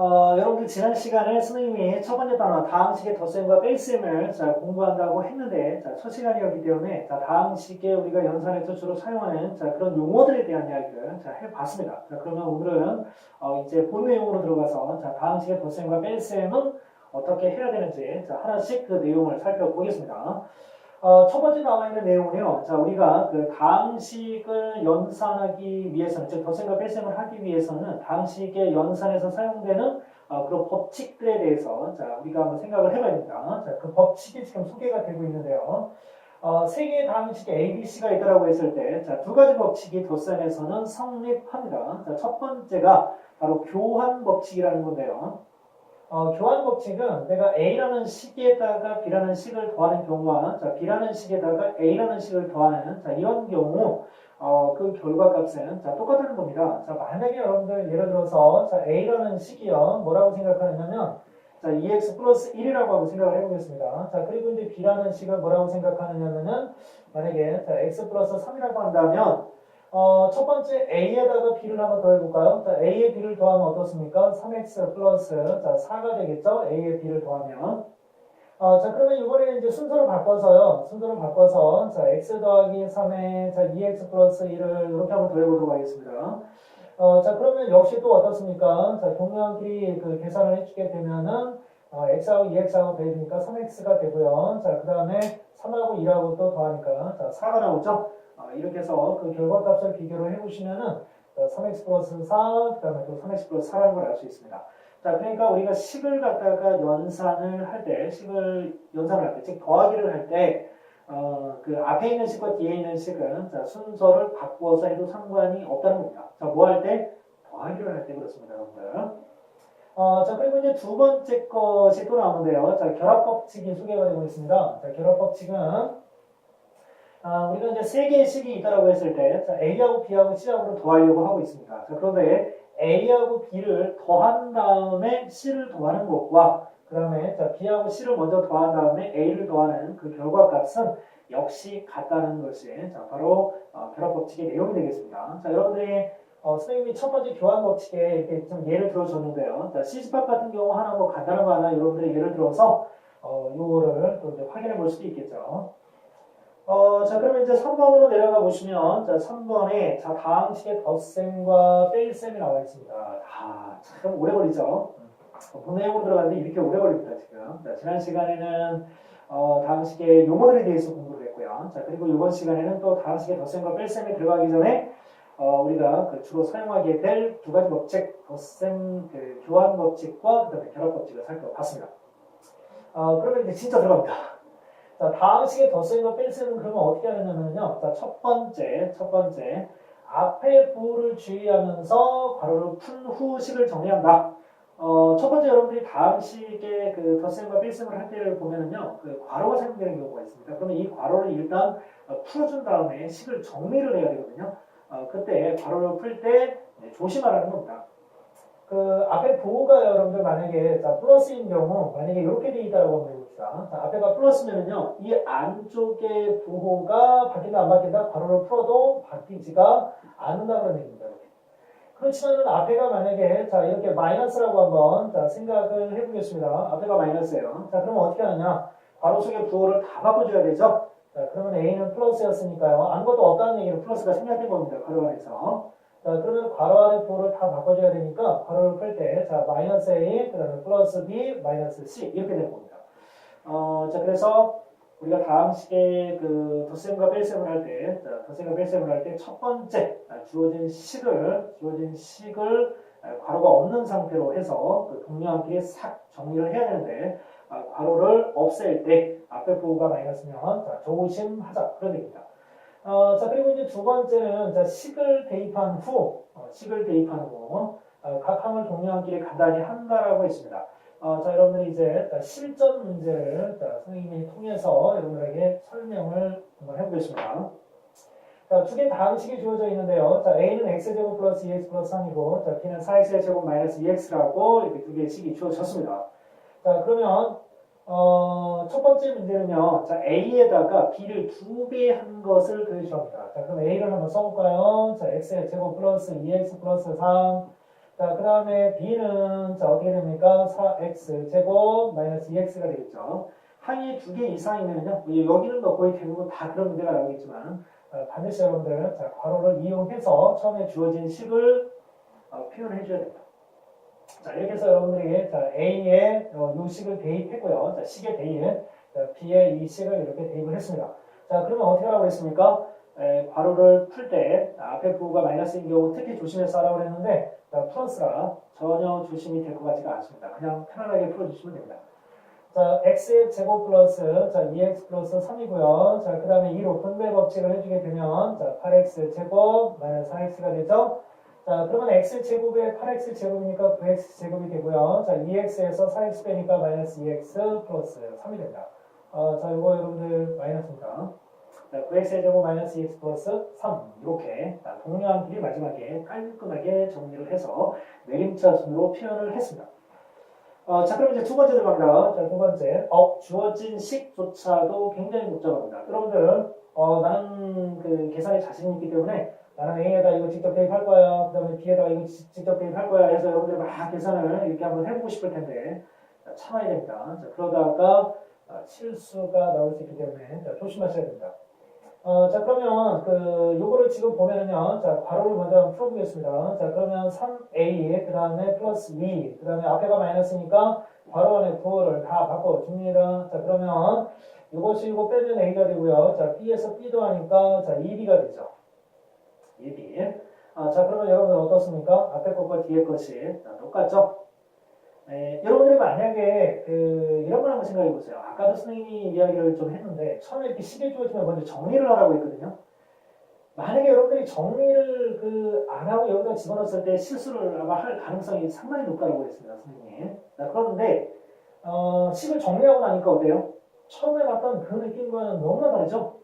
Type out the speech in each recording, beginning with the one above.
어, 여러분들 지난 시간에 선생님이 첫 번째 단어 다항식의 덧셈과 뺄셈을 자, 공부한다고 했는데 자, 첫 시간이었기 때문에 자, 다항식에 우리가 연산에서 주로 사용하는 자, 그런 용어들에 대한 이야기를 자, 해봤습니다. 자, 그러면 오늘은 어, 이제 본 내용으로 들어가서 자, 다항식의 덧셈과 뺄셈은 어떻게 해야 되는지 자, 하나씩 그 내용을 살펴보겠습니다. 어, 첫 번째 나와 있는 내용은요. 자, 우리가 그 다항식을 연산하기 위해서는, 즉 덧셈과 뺄셈을 하기 위해서는 다항식의 연산에서 사용되는 어, 그런 법칙들에 대해서 자, 우리가 한번 생각을 해봐야 됩니다. 자, 그 법칙이 지금 소개가 되고 있는데요. 어, 세 개의 다항식에 A, B, C가 있다라고 했을 때, 자, 두 가지 법칙이 덧셈에서는 성립합니다. 자, 첫 번째가 바로 교환 법칙이라는 건데요. 어, 교환 법칙은 내가 A라는 식에다가 B라는 식을 더하는 경우와 자, B라는 식에다가 A라는 식을 더하는 자, 이런 경우 어, 그 결과값은 자, 똑같다는 겁니다. 자, 만약에 여러분들 예를 들어서 자, A라는 식이요. 뭐라고 생각하느냐면 자, 2x 플러스 1이라고 하고 생각을 해보겠습니다. 자, 그리고 이제 B라는 식을 뭐라고 생각하느냐면은 만약에 자, x 플러스 3이라고 한다면 어, 첫 번째 A에다가 B를 한번 더 해볼까요? 자, A에 B를 더하면 어떻습니까? 3X 플러스, 자, 4가 되겠죠? A에 B를 더하면. 어, 자, 그러면 이번에 이제 순서를 바꿔서요. 순서를 바꿔서, 자, X 더하기 3에, 자, 2X 플러스 1을 이렇게 한번 더 해보도록 하겠습니다. 어, 자, 그러면 역시 또 어떻습니까? 자, 동량끼리 그 계산을 해주게 되면은, 어, X하고 2X하고 더해주니까 3X가 되고요. 자, 그 다음에 3하고 2하고 또 더하니까, 자, 4가 나오죠? 어, 이렇게 해서 그 결과값을 비교를 해보시면은 어, 3x 플러스 4, 그 다음에 또 3x 플러스 4라는 걸 알 수 있습니다. 자, 그러니까 우리가 식을 갖다가 연산을 할 때, 식을 연산을 할 때, 즉 더하기를 할 때, 어, 그 앞에 있는 식과 뒤에 있는 식은 자, 순서를 바꾸어서 해도 상관이 없다는 겁니다. 자, 뭐 할 때? 더하기를 할 때 그렇습니다, 여러분들. 어, 자, 그리고 이제 두 번째 것이 또 나오는데요. 자, 결합법칙이 소개가 되고 있습니다. 자, 결합법칙은 아, 우리가 이제 세 개의 식이 있다라고 했을 때, 자, A하고 B하고 C하고를 더하려고 하고 있습니다. 자, 그런데 A하고 B를 더한 다음에 C를 더하는 것과, 그 다음에 자, B하고 C를 먼저 더한 다음에 A를 더하는 그 결과값은 역시 같다는 것이 자, 바로 어, 결합법칙의 내용이 되겠습니다. 자, 여러분들이 어, 선생님이 첫 번째 교환 법칙에 이렇게 좀 예를 들어줬는데요. 자, C집합 같은 경우 하나 뭐 간단한 거 하나 여러분들이 예를 들어서 어, 요거를 또 이제 확인해 볼 수도 있겠죠. 어, 자, 그러면 이제 3번으로 내려가 보시면, 자, 3번에, 자, 다항식의 덧셈과 뺄셈이 나와 있습니다. 아, 참 오래 걸리죠? 어, 본 내용으로 들어갔는데 이렇게 오래 걸립니다, 지금. 자, 지난 시간에는, 어, 다항식의 용어들에 대해서 공부를 했고요. 자, 그리고 이번 시간에는 또 다항식의 덧셈과 뺄셈이 들어가기 전에, 어, 우리가 그 주로 사용하게 될 두 가지 법칙, 덧셈, 그 교환 법칙과 그 다음에 결합 법칙을 살펴봤습니다. 어, 그러면 이제 진짜 들어갑니다. 자, 다항식의 덧셈과 뺄셈은 그러면 어떻게 하느냐면요. 자, 첫 번째, 첫 번째. 앞에 부호를 주의하면서 괄호를 푼 후 식을 정리한다. 어, 첫 번째 여러분들이 다항식의 그 덧셈과 뺄셈을 할 때를 보면은요. 그 괄호가 사용되는 경우가 있습니다. 그러면 이 괄호를 일단 어, 풀어준 다음에 식을 정리를 해야 되거든요. 어, 그때 괄호를 풀 때 조심하라는 겁니다. 그 앞에 부호가 여러분들 만약에 자 플러스인 경우 만약에 이렇게 돼 있다고 해 봅시다. 자, 앞에가 플러스면은요 이 안쪽에 부호가 바뀐다 안 바뀐다 괄호를 풀어도 바뀌지가 않는다 그런 얘기입니다. 그렇지만은 앞에가 만약에 자 이렇게 마이너스라고 한번 자 생각을 해보겠습니다. 앞에가 마이너스예요. 자 그러면 어떻게 하느냐 괄호 속의 부호를 다 바꿔줘야 되죠. 자 그러면 a는 플러스였으니까요 아무것도 없다는 얘기는 플러스가 생략된 겁니다. 괄호 안에서. 자, 그러면 괄호 안의 부호를 다 바꿔줘야 되니까 괄호를 풀 때, 자, 마이너스 A, 그 다음에 플러스 B, 마이너스 C 이렇게 되는 겁니다. 어, 자, 그래서 우리가 다음 식의 그 덧셈과 뺄셈을 할 때, 자, 덧셈과 뺄셈을 할 때 첫 번째 아, 주어진 식을 주어진 식을 아, 괄호가 없는 상태로 해서 그 동료함끼리 싹 정리를 해야 되는데 아, 괄호를 없앨 때 앞에 부호가 마이너스면 자, 조심하자 그런 얘기입니다. 어, 자, 그리고 이제 두 번째는, 자, 식을 대입한 후, 어, 식을 대입한 후, 어, 각 항을 동료함끼리 간단히 한다라고 했습니다. 어, 자, 여러분들이 이제 자, 실전 문제를 자, 선생님이 통해서 여러분들에게 설명을 한번 해보겠습니다. 자, 두개 다항식이 주어져 있는데요. 자, A는 X제곱 플러스 2X 플러스 3이고, 자, B는 4X의 제곱 마이너스 2X라고 이렇게 두 개의 식이 주어졌습니다. 자, 그러면 어, 첫 번째 문제는요. 자, A에다가 B를 두 배 한 것을 그려주랍니다. 자, 그럼 A를 한번 써볼까요? 자, X의 제곱 플러스 2X 플러스 3. 자, 그 다음에 b는 자, 어떻게 됩니까? 4x 제곱 마이너스 2x가 되겠죠. 항이 두 개 이상이면요. 뭐 여기는 뭐 거의 대부분 다 그런 문제가 나오겠지만 어, 반드시 여러분들 자, 괄호를 이용해서 처음에 주어진 식을 어, 표현해 줘야 됩니다. 자, 이렇게 해서 여러분들이 자, A에 어, 요 식을 대입했고요. 자, 식의 대입, 자, B에 이 식을 이렇게 대입을 했습니다. 자, 그러면 어떻게 하라고 했습니까? 에, 괄호를 풀 때 앞에 부호가 마이너스인 경우 특히 조심해서 하라고 했는데 자, 플러스라 전혀 조심이 될 것 같지가 않습니다. 그냥 편안하게 풀어주시면 됩니다. 자, x의 제곱 플러스 자, 2x 플러스 3이고요. 자, 그 다음에 2로 분배 법칙을 해주게 되면 자, 8x 제곱 마이너스 4x가 되죠. 자, 그러면 x 제곱에 8x 제곱이니까 9x 제곱이 되고요. 자, 2x에서 4x 빼니까 마이너스 2x 플러스 3이 됩니다. 어, 자, 이거 여러분들 마이너스입니다. 자, 9x 제곱 마이너스 2x 플러스 3 이렇게 자, 동일한 길이 마지막에 깔끔하게 정리를 해서 내림차 순으로 표현을 했습니다. 어, 자, 그럼 이제 두 번째 들어갑니다. 자, 두 번째. 어, 주어진 식조차도 굉장히 복잡합니다. 여러분들, 어, 나는 그 계산에 자신 있기 때문에 나는 A에다 이거 직접 대입할 거야. 그 다음에 B에다 이거 지- 직접 대입할 거야. 해서 여러분들 막 계산을 이렇게 한번 해보고 싶을 텐데, 자, 참아야 됩니다. 자, 그러다가 어, 실수가 나올 수 있기 때문에 자, 조심하셔야 됩니다. 어, 자, 그러면 그 요거를 지금 보면은요. 자, 괄호를 먼저 한번 풀어보겠습니다. 자, 그러면 3a 그 다음에 플러스 2, 그 다음에 앞에가 마이너스니까 괄호 안에 구호를 다 바꿔줍니다. 자, 그러면 이것이 이거 빼면 a가 되고요. 자, b에서 b도 하니까 자, 2b가 되죠. 2b. 아, 자, 그러면 여러분들 어떻습니까? 앞에 것과 뒤에 것이 자, 똑같죠? 에, 여러분들이 만약에 그 이런 걸 한번 생각해 보세요. 아까도 선생님이 이야기를 좀 했는데 처음에 이렇게 시계 주어지면 먼저 정리를 하라고 했거든요. 만약에 여러분들이 정리를 그 안 하고 여기다 집어넣었을 때 실수를 아마 할 가능성이 상당히 높다고 했습니다, 선생님. 자, 그런데 어, 식을 정리하고 나니까 어때요? 처음에 봤던 그 느낌과는 너무나 다르죠?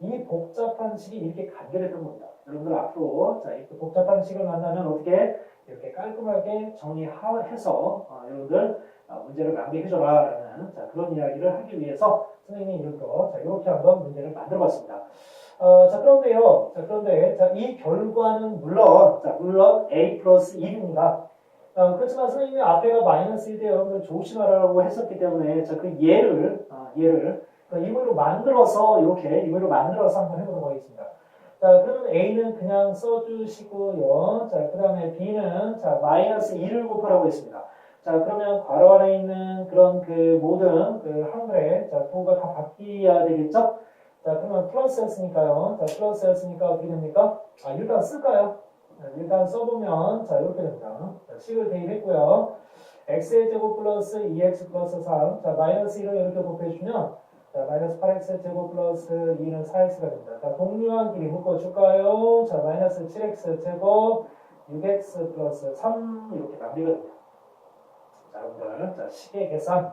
이 복잡한 식이 이렇게 간결했던 겁니다. 여러분들 앞으로 자, 이렇게 복잡한 식을 만나면 어떻게 이렇게 깔끔하게 정리해서 어, 여러분들 어, 문제를 낭비해줘라라는 자, 그런 이야기를 하기 위해서 선생님이 이렇게 자, 이렇게 한번 문제를 만들어봤습니다. 어, 자 그런데요, 자 그런데 자, 이 결과는 물론 자 물론 a 플러스 1입니다. 어, 그렇지만 선생님이 앞에가 마이너스일 때 여러분들 조심하라고 했었기 때문에 자 그 예를 어, 예를 그 임의로 만들어서 이렇게 임의로 만들어서 한번 해보도록 하겠습니다. 자, 그러면 A는 그냥 써주시고요. 자, 그 다음에 B는 자, 마이너스 2를 곱하라고 했습니다. 자, 그러면 괄호 안에 있는 그런 그 모든 그 한글에 자, 부호가 다 바뀌어야 되겠죠? 자, 그러면 플러스였으니까요. 자, 플러스였으니까 어떻게 됩니까? 아, 일단 쓸까요? 자, 일단 써보면 자, 이렇게 됩니다. 자, 식을 대입했고요. x의 제곱 플러스 2x 플러스 3. 자, 마이너스 1을 이렇게 곱해주면 자, 마이너스 8x 제곱 플러스 2는 4x가 됩니다. 자, 동류한 길이 묶어줄까요? 자, 마이너스 7x 제곱 6x 플러스 3 이렇게 됩니다. 자, 여러분들, 자, 식의 계산.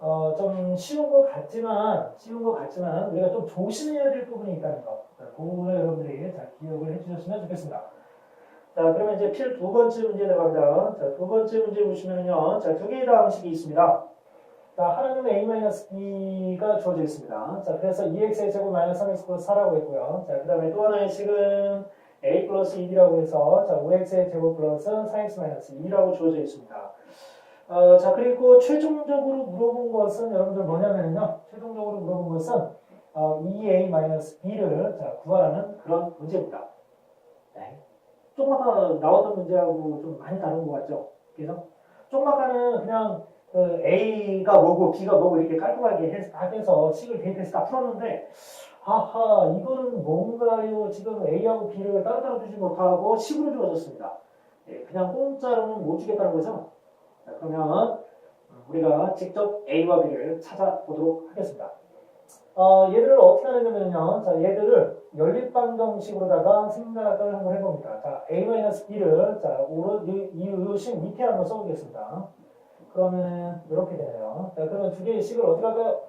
어, 좀 쉬운 것 같지만, 쉬운 것 같지만, 우리가 좀 조심해야 될 부분이 있다는 거. 자, 그 부분을 여러분들이 자, 기억을 해주셨으면 좋겠습니다. 자, 그러면 이제 필 두 번째 문제 들어갑니다. 자, 두 번째 문제 보시면요. 자, 두 개의 다항식이 있습니다. 자, 하나는 a-b가 주어져 있습니다. 자, 그래서 2x의 제곱 마이너스 3x 플러스 4라고 했고요. 자, 그 다음에 또 하나의 식은 a 플러스 2b라고 해서 자, 5x의 제곱 플러스 4x 마이너스 2라고 주어져 있습니다. 어, 자, 그리고 최종적으로 물어본 것은 여러분들 뭐냐면요. 최종적으로 물어본 것은 어, 2a-b를 자, 구하라는 그런 문제입니다. 네. 조금 아까 나왔던 문제하고 좀 많이 다른 것 같죠? 그래서 조금 아까는 그냥 그 A가 뭐고 B가 뭐고 이렇게 깔끔하게 해서 다 해서 식을 대입해서 다 풀었는데 하하 이거는 뭔가요? 지금 A하고 B를 따로따로 주지 못하고 식으로 주어졌습니다. 예, 그냥 공짜로는 못 주겠다는 거죠. 자, 그러면 우리가 직접 A와 B를 찾아보도록 하겠습니다. 어, 얘들을 어떻게 하냐면요. 자, 얘들을 연립방정식으로다가 생각을 한번 해봅니다. 자, A-B를 자, 오른 이, 이 요식 밑에 한번 써보겠습니다. 그러면 이렇게 되네요. 자, 그러면 두 개의 식을 어떻게 할까요?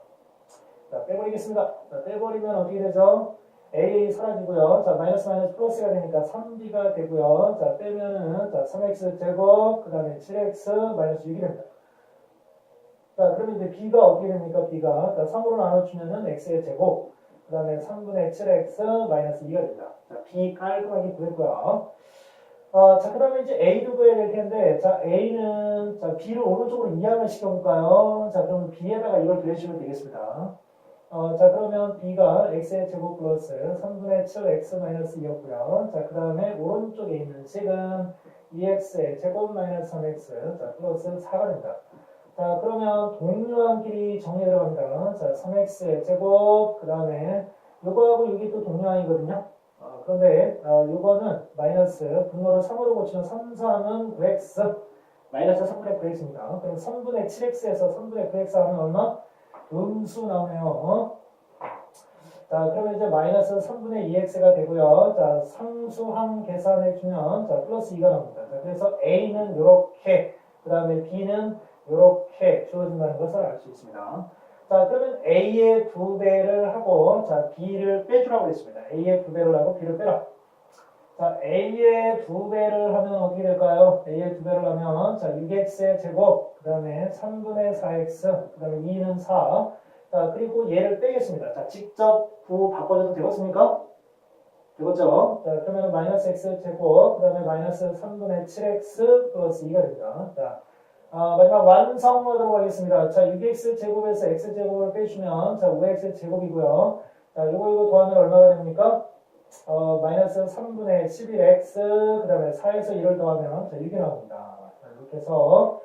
자, 빼버리겠습니다. 자, 빼버리면 어떻게 되죠? A 사라지고요. 자, 마이너스 마이너스 플러스가 되니까 3B가 되고요. 자, 빼면은 자, 3X 제곱, 그 다음에 7X 마이너스 6이 됩니다. 자, 그러면 이제 B가 어떻게 됩니까? B가. 자, 3으로 나눠주면은 X의 제곱, 그 다음에 3분의 7X 마이너스 2가 됩니다. 자, B 깔끔하게 구했고요. 어, 자, 그 다음에 이제 A도 구해야 될 텐데, 자, A는, 자, B를 오른쪽으로 이항을 시켜볼까요? 자, 그러면 B에다가 이걸 더해주면 되겠습니다. 어, 자, 그러면 B가 X의 제곱 플러스 3분의 7 X 마이너스 2였고요. 자, 그 다음에 오른쪽에 있는 식은 2X의 제곱 마이너스 3X, 자, 플러스 4가 됩니다. 자, 그러면 동료한 길이 정리 들어갑니다. 자, 3X의 제곱, 그 다음에 요거하고 여기 또 동료항이거든요. 어, 그런데 어, 요거는 마이너스 분모를 3으로 고치면 3, 3은 9x 마이너스 3분의 9x입니다. 그럼 3분의 7x에서 3분의 9x 하면 얼마? 음수 나오네요. 어? 자 그러면 이제 마이너스 3분의 2x가 되고요. 자 상수항 계산해주면 자 플러스 2가 나옵니다. 자, 그래서 a는 이렇게 그 다음에 b는 이렇게 주어진다는 것을 알 수 있습니다. 자, 그러면 A의 두 배를 하고, 자, B를 빼주라고 했습니다. A의 두 배를 하고 B를 빼라. 자, A의 두 배를 하면 어떻게 될까요? A의 두 배를 하면, 자, 6X의 제곱, 그 다음에 3분의 4X, 그 다음에 2는 4. 자, 그리고 얘를 빼겠습니다. 자, 직접 구 바꿔줘도 되겠습니까? 되겠죠? 자, 그러면 마이너스 X 제곱, 그 다음에 마이너스 3분의 7X 플러스 2가 됩니다. 자, 아, 마지막 완성으로 들어가겠습니다. 자, 6x 제곱에서 x 제곱을 빼주면 자, 5x 제곱이고요. 자, 요거 이거 더하면 얼마가 됩니까? 어, 마이너스 3분의 11x 그 다음에 4에서 1을 더하면 자, 6이 나옵니다. 자, 이렇게 해서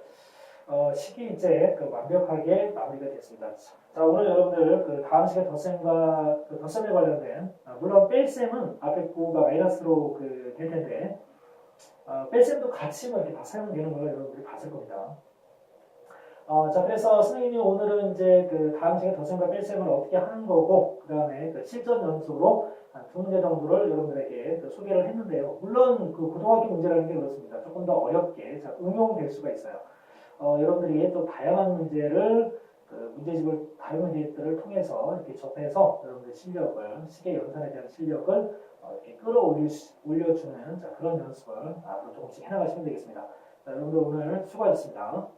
어, 식이 이제 그 완벽하게 마무리가 됐습니다. 자, 오늘 여러분들 그 다음 시간 덧셈과 그 덧셈에 관련된 아, 물론 뺄셈은 앞에 9가 마이너스로 그 될 텐데 어, 뺄셈도 같이 뭐 이렇게 다 사용되는 걸 여러분들이 봤을 겁니다. 어, 자, 그래서 선생님이 오늘은 이제 그 다음 시간 덧셈과 뺄셈을 어떻게 하는 거고, 그 다음에 그 실전 연수로 한 두 문제 정도를 여러분들에게 그 소개를 했는데요. 물론 그 고등학교 문제라는 게 그렇습니다. 조금 더 어렵게 자, 응용될 수가 있어요. 어, 여러분들이 또 다양한 문제를 그 문제집을 다른 문제들을 통해서 이렇게 접해서 여러분들 실력을 시계 연산에 대한 실력을 어, 이렇게 끌어올릴 수- 올려주는 자, 그런 연습을 앞으로 조금씩 해나가시면 되겠습니다. 자, 여러분들 오늘 수고하셨습니다.